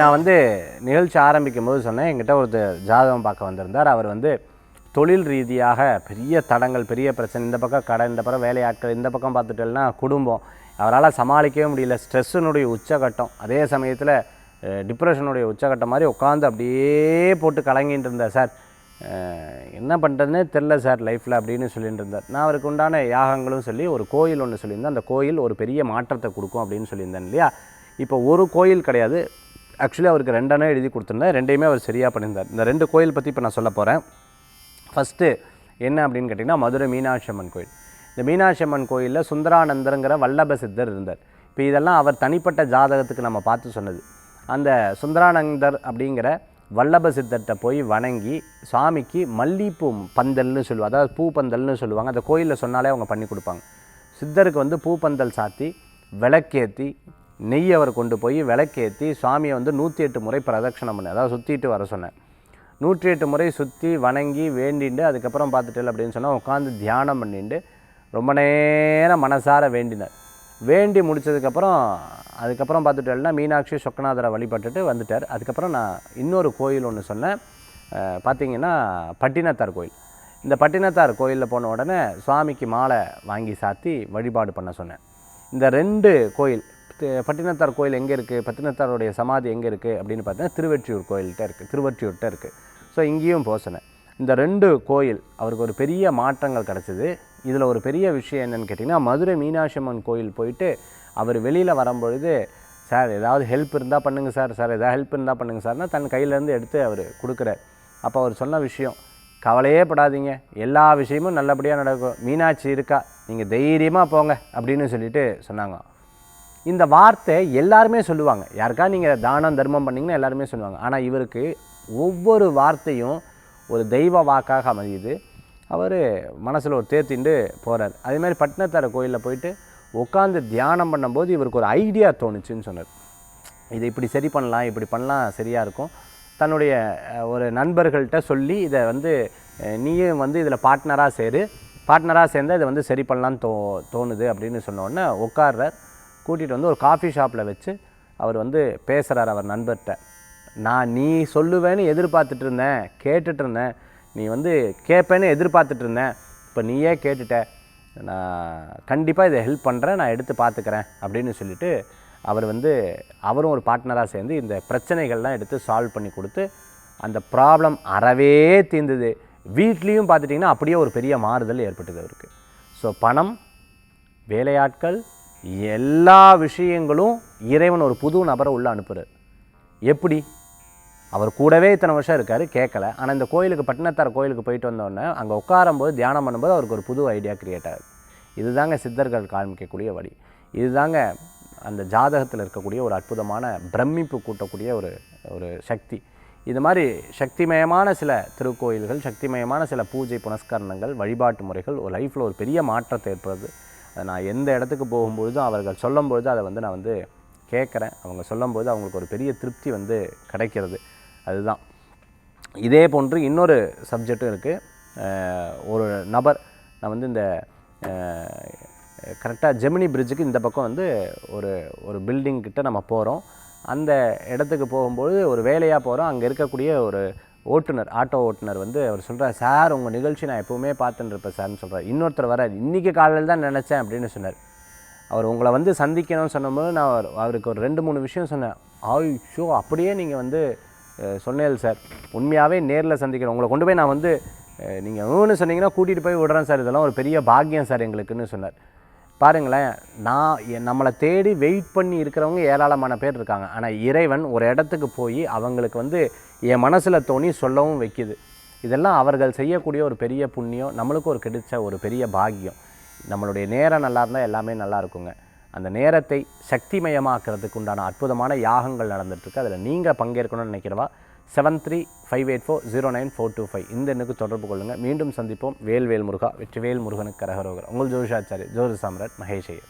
நான் வந்து நிகழ்ச்சி ஆரம்பிக்கும் போது சொன்னேன். என்கிட்ட ஒரு ஜாதகம் பார்க்க வந்திருந்தார். அவர் வந்து தொழில் ரீதியாக பெரிய தடங்கள் பெரிய பிரச்சனை இந்த பக்கம் கடை இந்த பக்கம் வேலையாட்கள் இந்த பக்கம் பார்த்துட்டேன்னா குடும்பம். அவரால் சமாளிக்கவே முடியல. ஸ்ட்ரெஸ்ஸுனுடைய உச்சகட்டம் அதே சமயத்தில் டிப்ரெஷனுடைய உச்சகட்டம் மாதிரி உட்காந்து அப்படியே போட்டு கலங்கிட்டு இருந்தார் சார். என்ன பண்ணுறதுனே தெரில சார் லைஃப்பில் அப்படின்னு சொல்லிட்டு இருந்தார். நான் அவருக்கு உண்டான யாகங்களும் சொல்லி ஒரு கோயில் ஒன்று சொல்லியிருந்தேன். அந்த கோயில் ஒரு பெரிய மாற்றத்தை கொடுக்கும் அப்படின்னு சொல்லியிருந்தேன் இல்லையா? இப்போ ஒரு கோயில் கிடையாது. ஆக்சுவலி அவருக்கு ரெண்டெண்ணம் எழுதி கொடுத்துருந்தேன் ரெண்டையுமே அவர் சரியாக பண்ணியிருந்தார். இந்த ரெண்டு கோயில் பற்றி இப்போ நான் சொல்ல போகிறேன் ஃபஸ்ட்டு என்ன அப்படின்னு கேட்டிங்கன்னா மதுரை மீனாட்சி அம்மன் கோயில். இந்த மீனாட்சி அம்மன் கோயிலில் சுந்தரானந்தருங்கிற வல்லப சித்தர் இருந்தார். இப்போ இதெல்லாம் அவர் தனிப்பட்ட ஜாதகத்துக்கு நம்ம பார்த்து சொன்னது. அந்த சுந்தரானந்தர் அப்படிங்கிற வல்லப சித்தர்கிட்ட போய் வணங்கி சாமிக்கு மல்லிப்பூ பந்தல்னு சொல்லுவாங்க அதாவது பூ பந்தல்னு சொல்லுவாங்க. அந்த கோயிலில் சொன்னாலே அவங்க பண்ணி கொடுப்பாங்க. சித்தருக்கு வந்து பூ பந்தல் சாத்தி விளக்கேற்றி நெய் அவர் கொண்டு போய் விளக்கேற்றி சுவாமியை வந்து நூற்றி எட்டு முறை பிரதட்சணம் பண்ணேன் அதாவது சுற்றிட்டு வர சொன்னேன். நூற்றி எட்டு முறை சுற்றி வணங்கி வேண்டிண்டு அதுக்கப்புறம் பார்த்துட்டு அப்படின்னு சொன்னால் உட்காந்து தியானம் பண்ணிட்டு ரொம்ப நேரம் மனசார வேண்டினார். வேண்டி முடிச்சதுக்கப்புறம் அதுக்கப்புறம் பார்த்துட்டேன்னா மீனாட்சி சொக்கநாதரை வழிபட்டுட்டு வந்துட்டார். அதுக்கப்புறம் நான் இன்னொரு கோயில் ஒன்று சொன்னேன். பார்த்திங்கன்னா பார்த்தீங்கன்னா பட்டினத்தார் கோயில். இந்த பட்டினத்தார் கோயிலில் போன உடனே சுவாமிக்கு மாலை வாங்கி சாத்தி வழிபாடு பண்ண சொன்னேன். இந்த ரெண்டு கோயில் பட்டினத்தார் கோயில் எங்கே இருக்குது பட்டினத்தாருடைய சமாதி எங்கே இருக்குது அப்படின்னு பார்த்தீங்கன்னா திருவெற்றியூர் கோயில்கிட்ட இருக்குது திருவொற்றியூர்கிட்ட இருக்குது ஸோ இங்கேயும் போசனை. இந்த ரெண்டு கோயில் அவருக்கு ஒரு பெரிய மாற்றங்கள் கிடச்சிது. இதில் ஒரு பெரிய விஷயம் என்னென்னு கேட்டிங்கன்னா மதுரை மீனாட்சி அம்மன் கோயில் போயிட்டு அவர் வெளியில் வரும்பொழுது சார் ஏதாவது ஹெல்ப் இருந்தால் பண்ணுங்கள் சார். சார் ஏதாவது ஹெல்ப் இருந்தால் பண்ணுங்கள் சார்னா தன் கையிலேருந்து எடுத்து அவர் கொடுக்குறார். அப்போ அவர் சொன்ன விஷயம் கவலையே படாதீங்க. எல்லா விஷயமும் நல்லபடியாக நடக்கும். மீனாட்சி இருக்கா? நீங்கள் தைரியமாக போங்க. அப்படின்னு சொல்லிட்டு சொன்னாங்க. இந்த வார்த்தை எல்லாருமே சொல்லுவாங்க. யாருக்கா நீங்கள் தானம் தர்மம் பண்ணீங்கன்னா எல்லாருமே சொல்லுவாங்க. ஆனால் இவருக்கு ஒவ்வொரு வார்த்தையும் ஒரு தெய்வ வாக்காக அமையுது. அவர் மனசில் ஒரு தேர்த்திண்டு போகிறார் அதேமாதிரி பட்டினத்தார கோயிலில் போயிட்டு உட்காந்து தியானம் பண்ணும்போது இவருக்கு ஒரு ஐடியா தோணுச்சுன்னு சொன்னார். இதை இப்படி சரி பண்ணலாம் இப்படி பண்ணலாம் சரியாக இருக்கும். தன்னுடைய ஒரு நண்பர்கள்ட்ட சொல்லி இதை வந்து நீயும் வந்து இதில் பார்ட்னராக சேரு. பார்ட்னராக சேர்ந்தால் இதை வந்து சரி பண்ணலான்னு தோ தோணுது அப்படின்னு சொன்னோடனே உட்கார்றார் கூட்டிகிட்டு வந்து ஒரு காஃபி ஷாப்பில் வச்சு அவர் வந்து பேசுகிறார் அவர் நண்பர்கிட்ட. நான் நீ சொல்லுவேன்னு எதிர்பார்த்துட்டு இருந்தேன் கேட்டுட்டு இருந்தேன். நீ வந்து கேட்பேன்னு எதிர்பார்த்துட்டு இருந்தேன். இப்போ நீயே கேட்டுட்ட. நான் கண்டிப்பாக இதை ஹெல்ப் பண்ணுறேன் நான் எடுத்து பார்த்துக்கிறேன் அப்படின்னு சொல்லிட்டு அவர் வந்து அவரும் ஒரு பார்ட்னராக சேர்ந்து இந்த பிரச்சனைகள்லாம் எடுத்து சால்வ் பண்ணி கொடுத்து அந்த ப்ராப்ளம் அறவே தீர்ந்தது. வீட்லேயும் பார்த்துட்டிங்கன்னா அப்படியே ஒரு பெரிய மாறுதல் ஏற்பட்டது அவருக்கு. ஸோ பணம் வேலையாட்கள் எல்லா விஷயங்களும் இறைவன் ஒரு புது நபரை உள்ளே அனுப்புகிறார் எப்படி? அவர் கூடவே இத்தனை வருஷம் இருக்கார் கேட்கல. ஆனால் இந்த கோயிலுக்கு பட்டினத்தார் கோயிலுக்கு போயிட்டு வந்தோடனே அங்கே உட்காரும்போது தியானம் பண்ணும்போது அவருக்கு ஒரு புது ஐடியா கிரியேட் ஆகுது. இதுதாங்க சித்தர்கள் காமிக்கக்கூடிய வழி. இதுதாங்க அந்த ஜாதகத்தில் இருக்கக்கூடிய ஒரு அற்புதமான பிரமிப்பு கூட்டக்கூடிய ஒரு ஒரு சக்தி. இது மாதிரி சக்திமயமான சில திருக்கோயில்கள் சக்திமயமான சில பூஜை புனஸ்கரணங்கள் வழிபாட்டு முறைகள் ஒரு லைஃப்பில் ஒரு பெரிய மாற்றத்தை ஏற்படுது. அதை நான் எந்த இடத்துக்கு போகும்பொழுதும் அவர்கள் சொல்லும்பொழுது அதை வந்து நான் வந்து கேட்குறேன். அவங்க சொல்லும்போது அவங்களுக்கு ஒரு பெரிய திருப்தி வந்து கிடைக்கிறது. அதுதான். இதே போன்று இன்னொரு சப்ஜெக்டும் இருக்குது ஒரு நபர் நான் வந்து இந்த கரெக்டாக ஜெமினி பிரிட்ஜுக்கு இந்த பக்கம் வந்து ஒரு ஒரு பில்டிங் கிட்ட நம்ம போகிறோம் அந்த இடத்துக்கு போகும்போது ஒரு வேலையாக போகிறோம் அங்கே இருக்கக்கூடிய ஒரு ஓட்டுநர் ஆட்டோ ஓட்டுநர் வந்து அவர் சொல்கிறார் சார் உங்கள் நிகழ்ச்சி நான் எப்போவுமே பார்த்துன்னு இருப்பேன் சார்னு சொல்கிறார் இன்னொருத்தர் வரார் இன்றைக்கி காலையில் தான் நினச்சேன் அப்படின்னு சொன்னார். அவர் உங்களை வந்து சந்திக்கணும்னு சொன்னபோது நான் அவர்- அவருக்கு ஒரு ரெண்டு மூணு விஷயம் சொன்னேன். ஆயுஷோ அப்படியே நீங்கள் வந்து சொன்னேன் சார். உண்மையாகவே நேரில் சந்திக்கிறேன். உங்களை கொண்டு போய் நான் வந்து நீங்கள் ஊன்னு சொன்னீங்கன்னா கூட்டிகிட்டு போய் விடுறேன் சார். இதெல்லாம் ஒரு பெரிய பாக்கியம் சார் எங்களுக்குன்னு சொன்னார். பாருங்களேன் நான் நம்மளை தேடி வெயிட் பண்ணி இருக்கிறவங்க ஏராளமான பேர் இருக்காங்க. ஆனால் இறைவன் ஒரு இடத்துக்கு போய் அவங்களுக்கு வந்து என் மனசில் தோணி சொல்லவும் வைக்குது. இதெல்லாம் அவர்கள் செய்யக்கூடிய ஒரு பெரிய புண்ணியம் நம்மளுக்கும் ஒரு கிடைச்ச ஒரு பெரிய பாக்கியம். நம்மளுடைய நேரம் நல்லா இருந்தால் எல்லாமே நல்லா இருக்குங்க. அந்த நேரத்தை சக்திமயமாக்குறதுக்கு உண்டான அற்புதமான யாகங்கள் நடந்துட்டுருக்கு. அதில் நீங்கள் பங்கேற்கணும்னு நினைக்கிறவா seven three five eight four zero nine four two five இந்த எண்ணுக்கு தொடர்பு கொள்ளுங்கள் மீண்டும் சந்திப்போம். வேல்வேல் முருகா வெற்றிவேல் முருகனுக்கு கரகரோகர் உங்கள் ஜோஷாச்சாரி ஜோதி சாம்ராட் மகேஷ் ஐயர்.